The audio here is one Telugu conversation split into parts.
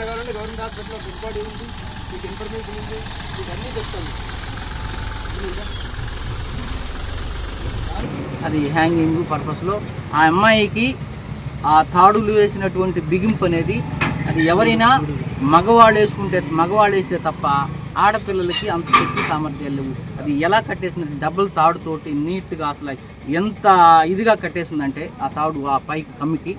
కావాలంటే గవర్నమెంట్ హాస్పిటల్లో మీకు ఇన్ఫర్మేషన్ ఉంది మీకు అన్నీ చెప్తాను. అది హ్యాంగింగ్ పర్పస్లో ఆ అమ్మాయికి ఆ తాడులు వేసినటువంటి బిగింపు అనేది అది ఎవరైనా మగవాళ్ళు వేసుకుంటే మగవాళ్ళు వేస్తే తప్ప ఆడపిల్లలకి అంత శక్తి సామర్థ్యాలు లేవు. అది ఎలా కట్టేసింది డబుల్ తాడుతోటి నీట్గా అసలు ఎంత ఇదిగా కట్టేసిందంటే ఆ తాడు ఆ పైకి కమ్మికి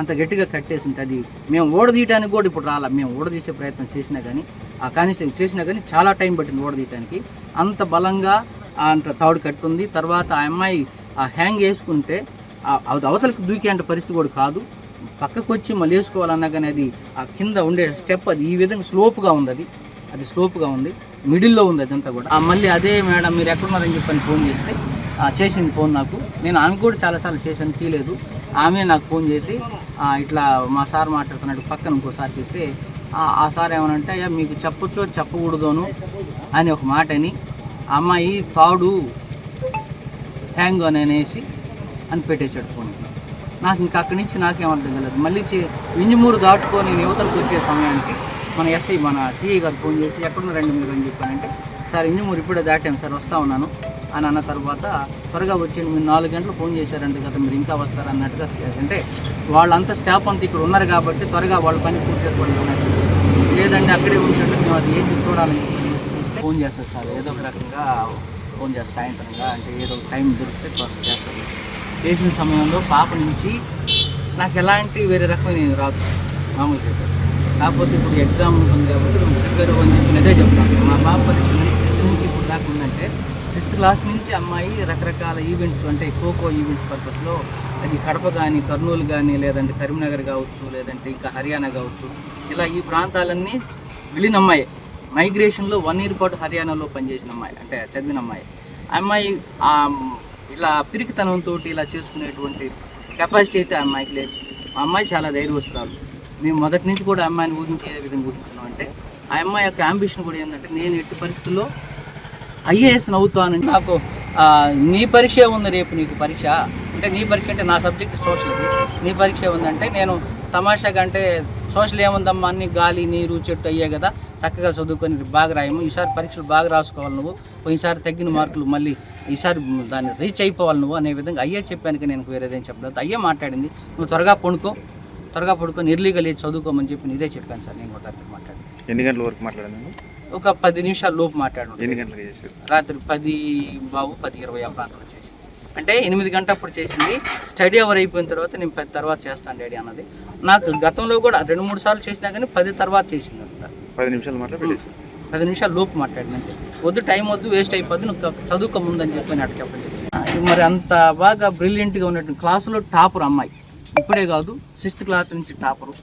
అంత గట్టిగా కట్టేసి ఉంటుంది మేము ఓడదీయడానికి కూడా ఇప్పుడు రాలా. మేము ఓడదీసే ప్రయత్నం చేసినా కానీ ఆ కానిస్టేబుల్ చేసినా కానీ చాలా టైం పట్టింది ఓడదీయడానికి అంత బలంగా అంత తాడు కట్టుంది. తర్వాత ఆ అమ్మాయి ఆ హ్యాంగ్ వేసుకుంటే అది అవతలకి దూకే అంటే పరిస్థితి కూడా కాదు. పక్కకు వచ్చి మళ్ళీ వేసుకోవాలన్నా కానీ అది ఆ కింద ఉండే స్టెప్ అది ఈ విధంగా స్లోప్గా ఉంది అది. అది స్లోప్గా ఉంది. మిడిల్లో ఉంది అదంతా కూడా. మళ్ళీ అదే మేడం మీరు ఎక్కడున్నారని చెప్పని ఫోన్ చేస్తే చేసింది ఫోన్ నాకు. నేను ఆమె కూడా చాలాసార్లు చేశాను తీయలేదు ఆమె నాకు ఫోన్ చేసి ఇట్లా మా సార్ మాట్లాడుతున్నాడు పక్కన ఇంకోసారి చూస్తే ఆ- సార్ ఏమనంటే అయ్యా మీకు చెప్పొచ్చో చెప్పకూడదోను అని ఒక మాట అని అమ్మాయి తాడు హ్యాంగ్ అని అనేసి అని పెట్టేశాడు ఫోన్ నాకు ఇంకా అక్కడి నుంచి నాకేం అర్థం మళ్ళీ వింజమూరు దాటుకొని నేను యువతలకు వచ్చే సమయానికి మన ఎస్ఐ మన సిఐ గారు ఫోన్ చేసి ఎక్కడున్నారండి మీరు అని చెప్పానంటే సార్ ఇంజమూరు ఇప్పుడే దాటాం సార్ వస్తా ఉన్నాను. అని అన్న తర్వాత త్వరగా వచ్చేయండి మీరు నాలుగు గంటలు ఫోన్ చేశారంటే కదా మీరు ఇంకా వస్తారు? అన్నట్టుగా అంటే వాళ్ళంతా స్టాఫ్ అంతా ఇక్కడ ఉన్నారు కాబట్టి త్వరగా వాళ్ళ పని పూర్తి చేసుకోవడం లేదంటే అక్కడే ఉంచండి మేము అది ఏంటి చూడాలని చూస్తే ఫోన్ చేస్తారు సార్ ఏదో ఒక రకంగా ఫోన్ చేస్తారు సాయంత్రంగా అంటే ఏదో టైం దొరికితే ప్రాసెస్ చేస్తారు. చేసిన సమయంలో పాప నుంచి నాకు ఎలాంటి వేరే రకమైన రాదు మామూలుగా కాకపోతే ఇప్పుడు ఎగ్జామ్ ఉంటుంది కాబట్టి మేము ప్రిపేర్ అని చెప్పి అదే చెప్తాను. మా పాప పరిస్థితి సిక్స్త్ నుంచి ఇప్పుడు దాకా ఉందంటే సిక్స్త్ క్లాస్ నుంచి అమ్మాయి రకరకాల ఈవెంట్స్ అంటే ఖోఖో ఈవెంట్స్ పర్పస్లో అది కడప కానీ కర్నూలు కానీ లేదంటే కరీంనగర్ కావచ్చు లేదంటే ఇంకా హర్యానా కావచ్చు ఇలా ఈ ప్రాంతాలన్నీ వెళ్ళిన అమ్మాయి. మైగ్రేషన్లో వన్ ఇయర్ పాటు హర్యానాలో పనిచేసిన అమ్మాయి అంటే చదివిన అమ్మాయి. ఆ అమ్మాయి ఇలా పిరికితనంతో ఇలా చేసుకునేటువంటి కెపాసిటీ అయితే ఆ అమ్మాయికి లేదు. ఆ అమ్మాయి చాలా ధైర్యవస్తురాలు మేము మొదటి నుంచి కూడా అమ్మాయిని ఊహించి ఏ విధంగా ఊహించున్నాం అంటే ఆ అమ్మాయి యొక్క అంబిషన్ కూడా ఏంటంటే నేను ఎట్టి పరిస్థితుల్లో ఐఏఎస్ అవుతానని నాకు నీ పరీక్ష ఉంది రేపు నీకు పరీక్ష. అంటే నీ పరీక్ష అంటే నా సబ్జెక్ట్ సోషల్ నీ పరీక్ష ఉందంటే నేను తమాషాగా అంటే సోషల్ ఏముందమ్మా అన్ని గాలి నీరు చెట్టు అయ్యే కదా చక్కగా చదువుకొని బాగా రాయము. ఈసారి పరీక్షలు బాగా రాసుకోవాలి నువ్వు. పోయినసారి తగ్గిన మార్కులు మళ్ళీ ఈసారి దాన్ని రీచ్ అయిపోవాలి నువ్వు అనే విధంగా అయ్యే చెప్పాను కానీ నేను వేరేదేం చెప్పలేదు. అయ్యే మాట్లాడింది. నువ్వు త్వరగా పండుకో. త్వరగా పడుకొని ఎర్లీగా లేచి చదువుకోమని చెప్పి ఇదే చెప్పాను సార్. నేను కూడా రాత్రి మాట్లాడి. ఎన్ని గంటల వరకు మాట్లాడాను ఒక పది నిమిషాల లోపు మాట్లాడు ఎన్ని గంటలకు చేశారు? రాత్రి పది బాబు పది ఇరవై ఆ ప్రాంతంలో చేసింది అంటే ఎనిమిది గంటప్పుడు చేసింది. స్టడీ అవర్ అయిపోయిన తర్వాత నేను పది తర్వాత చేస్తాను డాడీ అన్నది. నాకు గతంలో కూడా రెండు మూడు సార్లు చేసినా కానీ పది తర్వాత చేసింది అంత. పది నిమిషాలు మాట్లాడి పది నిమిషాలు లోపు మాట్లాడినంతే వద్దు టైం వద్దు వేస్ట్ అయిపోద్ది నువ్వు చదువుకో ముందని చెప్పి అట్లా చెప్పని చెప్పి ఆ, ఇది మరి అంత బాగా బ్రిలియంట్గా ఉన్నటువంటి క్లాసులో టాపర్ అమ్మాయి. ఇప్పుడే కాదు సిక్స్త్ క్లాస్ నుంచి టాపరు.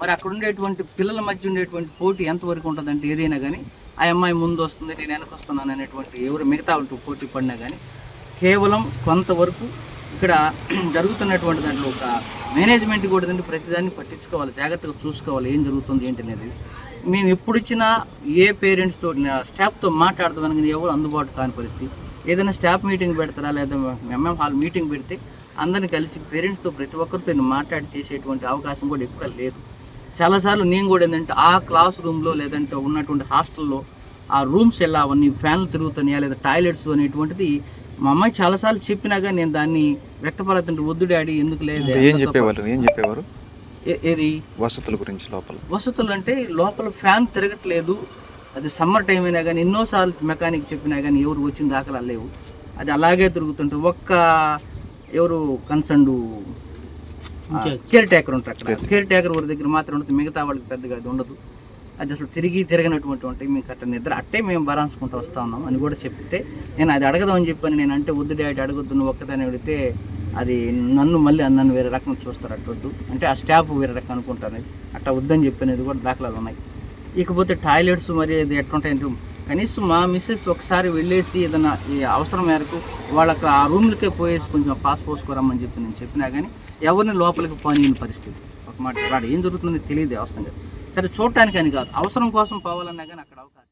మరి అక్కడ ఉండేటువంటి పిల్లల మధ్య ఉండేటువంటి పోటీ ఎంతవరకు ఉంటుందంటే ఏదైనా కానీ ఆ అమ్మాయి ముందు వస్తుంది నేను వెనక వస్తున్నాను అనేటువంటి ఎవరు మిగతా పోటీ పడినా కానీ కేవలం కొంతవరకు ఇక్కడ జరుగుతున్నటువంటి దాంట్లో ఒక మేనేజ్మెంట్ కూడా ఏంటంటే ప్రతిదాన్ని పట్టించుకోవాలి జాగ్రత్తగా చూసుకోవాలి ఏం జరుగుతుంది ఏంటి అనేది. మేము ఎప్పుడు ఇచ్చినా ఏ పేరెంట్స్తో స్టాఫ్తో మాట్లాడదామని కానీ ఎవరు అందుబాటు కాని పరిస్థితి. ఏదైనా స్టాఫ్ మీటింగ్ పెడతారా లేదా ఎంఎం హాల్ మీటింగ్ పెడితే అందరిని కలిసి పేరెంట్స్తో ప్రతి ఒక్కరితో మాట్లాడి చేసేటువంటి అవకాశం కూడా ఎక్కడ లేదు. చాలాసార్లు నేను కూడా ఏంటంటే ఆ క్లాస్ రూమ్లో లేదంటే ఉన్నటువంటి హాస్టల్లో ఆ రూమ్స్ ఎలా అవన్నీ ఫ్యాన్లు తిరుగుతున్నాయా లేదా టాయిలెట్స్ అనేటువంటిది మా అమ్మాయి చాలాసార్లు చెప్పినా కానీ నేను దాన్ని వ్యక్తపడుతుంటే వద్దు డాడీ ఎందుకు లేదు? ఏం చెప్పేవాళ్ళు ఏం చెప్పేవారు? ఏది? వసతుల గురించి లోపల. వసతులు అంటే లోపల ఫ్యాన్ తిరగట్లేదు. అది సమ్మర్ టైం అయినా కానీ ఎన్నోసార్లు మెకానిక్ చెప్పినా కానీ ఎవరు వచ్చిన దాఖలా లేవు. అది అలాగే తిరుగుతుంటుంది. ఒక్క ఎవరు కన్సర్న్డ్ కేర్ టేకర్ ఉంటారు అక్కడ. కేర్ టేకర్ వారి దగ్గర మాత్రం ఉంటుంది. మిగతా వాళ్ళకి పెద్దగా అది ఉండదు. అది అసలు తిరిగి తిరగనటువంటి ఉంటాయి మీకు అట్ట నిద్ర అట్టే మేము బరాంచుకుంటూ వస్తా ఉన్నాం అని కూడా చెప్తే నేను అది అడగదామని చెప్పాను నేను అంటే వద్దు డాడీ అడగొద్దు. నువ్వు ఒక్కదాన్ని అడిగితే అది నన్ను మళ్ళీ నన్ను వేరే రకం చూస్తారు అట్టొద్దు అంటే ఆ స్టాఫ్ వేరే రకం అనుకుంటారు. అట్లా వద్దని చెప్పినది కూడా దాఖలాలు ఉన్నాయి. ఇకపోతే టాయిలెట్స్ మరి అది ఎట్లుంటాయంటే కనీసం మా మిస్సెస్ ఒకసారి వెళ్ళేసి ఏదైనా ఈ అవసరం మేరకు వాళ్ళకి ఆ రూమ్లకే పోయేసి కొంచెం పాస్ పోసుకోరమ్మని చెప్పి నేను చెప్పినా కానీ ఎవరిని లోపలికి పోనీ పరిస్థితి. ఒక మాట వాడు ఏం జరుగుతుందో తెలియదు అవసరం సరే చూడటానికి అని కాదు. అవసరం కోసం పోవాలన్నా కానీ అక్కడ అవకాశం